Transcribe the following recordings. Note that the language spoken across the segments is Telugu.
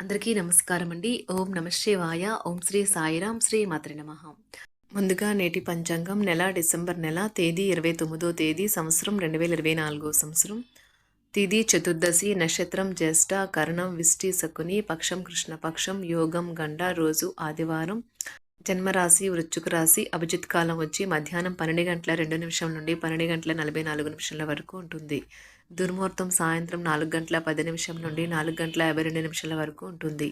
అందరికీ నమస్కారం అండి ఓం నమశివాయ ఓం శ్రీ సాయిరాం శ్రీ మాత్రి నమ. ముందుగా నేటి పంచాంగం నెల డిసెంబర్ నెల తేదీ ఇరవై తొమ్మిదో తేదీ సంవత్సరం రెండు వేల ఇరవై నాలుగో సంవత్సరం. తిది చతుర్దశి నక్షత్రం జ్యేష్ఠ కరణం విష్టి శకుని పక్షం కృష్ణపక్షం యోగం గండ రోజు ఆదివారం. జన్మరాశి వృచ్చుక రాశి అభిజిత్ కాలం వచ్చి మధ్యాహ్నం పన్నెండు గంటల రెండు నిమిషం నుండి పన్నెండు గంటల నలభై నాలుగు నిమిషాల వరకు ఉంటుంది. దుర్ముహూర్తం సాయంత్రం నాలుగు గంటల పది నిమిషం నుండి నాలుగు గంటల యాభై రెండు నిమిషాల వరకు ఉంటుంది.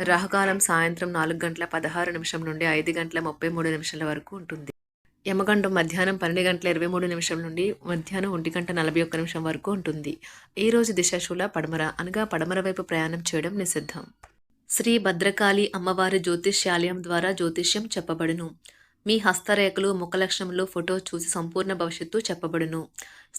రాహుకాలం సాయంత్రం నాలుగు గంటల పదహారు నిమిషం నుండి ఐదు గంటల ముప్పై మూడు నిమిషాల వరకు ఉంటుంది. యమగండం మధ్యాహ్నం పన్నెండు గంటల ఇరవై మూడు నిమిషం నుండి మధ్యాహ్నం ఒంటి గంట నలభై ఒక్క నిమిషం వరకు ఉంటుంది. ఈ రోజు దిశాశూల పడమర అనగా పడమర వైపు ప్రయాణం చేయడం నిషిద్ధం. శ్రీ భద్రకాళి అమ్మవారి జ్యోతిష్యాలయం ద్వారా జ్యోతిష్యం చెప్పబడును. మీ హస్తరేఖలు ముఖలక్షణంలో ఫోటో చూసి సంపూర్ణ భవిష్యత్తు చెప్పబడును.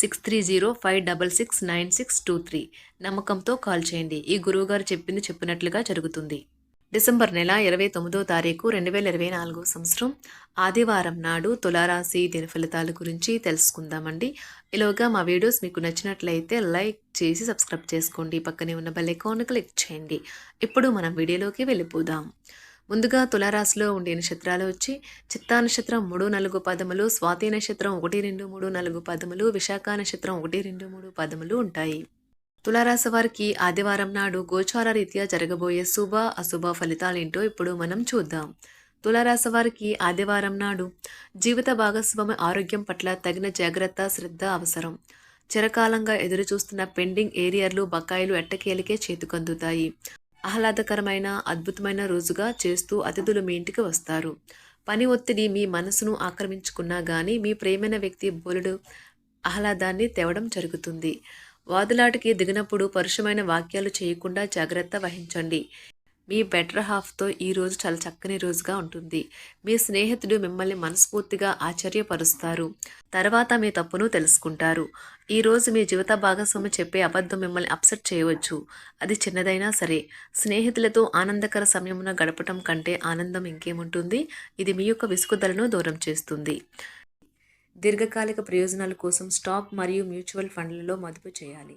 six three zero five double six nine six two three. నమ్మకంతో కాల్ చేయండి. ఈ గురువుగారు చెప్పింది చెప్పినట్లుగా జరుగుతుంది. డిసెంబర్ నెల ఇరవై తొమ్మిదో తారీఖు రెండు వేల ఇరవై నాలుగో సంవత్సరం ఆదివారం నాడు తులారాశి దిన ఫలితాల గురించి తెలుసుకుందామండి. ఇలాగా మా వీడియోస్ మీకు నచ్చినట్లయితే లైక్ చేసి సబ్స్క్రైబ్ చేసుకోండి. పక్కనే ఉన్న బెల్ ఐకాన్ క్లిక్ చేయండి. ఇప్పుడు మనం వీడియోలోకి వెళ్ళిపోదాం. ముందుగా తులారాశిలో ఉండే నక్షత్రాలు వచ్చి చిత్తా నక్షత్రం మూడు నాలుగు పదములు స్వాతి నక్షత్రం ఒకటి రెండు మూడు నాలుగు పదములు విశాఖ నక్షత్రం ఒకటి రెండు మూడు పదములు ఉంటాయి. తులారాశి వారికి ఆదివారం నాడు గోచార రీత్యా జరగబోయే శుభ అశుభ ఫలితాలేంటో ఇప్పుడు మనం చూద్దాం. తులారాశి వారికి ఆదివారం నాడు జీవిత భాగస్వామి ఆరోగ్యం పట్ల తగిన జాగ్రత్త శ్రద్ధ అవసరం. చిరకాలంగా ఎదురుచూస్తున్న పెండింగ్ ఏరియర్లు బకాయిలు ఎట్టకేలికే చేతికందుతాయి. ఆహ్లాదకరమైన అద్భుతమైన రోజుగా చేస్తూ అతిథులు మీ ఇంటికి వస్తారు. పని ఒత్తిడి మీ మనసును ఆక్రమించుకున్నా కానీ మీ ప్రేమైన వ్యక్తి బోలుడు ఆహ్లాదాన్ని తేవడం జరుగుతుంది. వాదులాటికి దిగినప్పుడు పరుషమైన వాక్యాలు చేయకుండా జాగ్రత్త వహించండి. మీ బెటర్ హాఫ్తో ఈ రోజు చాలా చక్కని రోజుగా ఉంటుంది. మీ స్నేహితుడు మిమ్మల్ని మనస్ఫూర్తిగా ఆశ్చర్యపరుస్తారు. తర్వాత మీ తప్పును తెలుసుకుంటారు. ఈ రోజు మీ జీవిత భాగస్వామి చెప్పే అబద్ధం మిమ్మల్ని అప్సెట్ చేయవచ్చు. అది చిన్నదైనా సరే. స్నేహితులతో ఆనందకర సమయమున గడపటం కంటే ఆనందం ఇంకేముంటుంది? ఇది మీ యొక్క విసుగుదలను దూరం చేస్తుంది. దీర్ఘకాలిక ప్రయోజనాల కోసం స్టాక్ మరియు మ్యూచువల్ ఫండ్లలో మదుపు చేయాలి.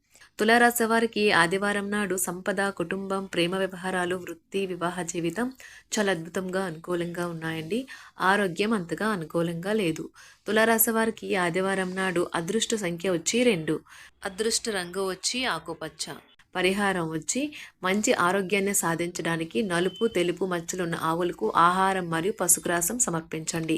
తులారాశి వారికి ఆదివారం నాడు సంపద కుటుంబం ప్రేమ వ్యవహారాలు వృత్తి వివాహ జీవితం చాలా అద్భుతంగా అనుకూలంగా ఉన్నాయండి. ఆరోగ్యం అంతగా అనుకూలంగా లేదు. తులారాశి వారికి ఆదివారం నాడు అదృష్ట సంఖ్య వచ్చి రెండు. అదృష్ట రంగు వచ్చి ఆకుపచ్చ. పరిహారం వచ్చి మంచి ఆరోగ్యాన్ని సాధించడానికి నలుపు తెలుపు మచ్చలున్న ఆవులకు ఆహారం మరియు పశుగ్రాసం సమర్పించండి.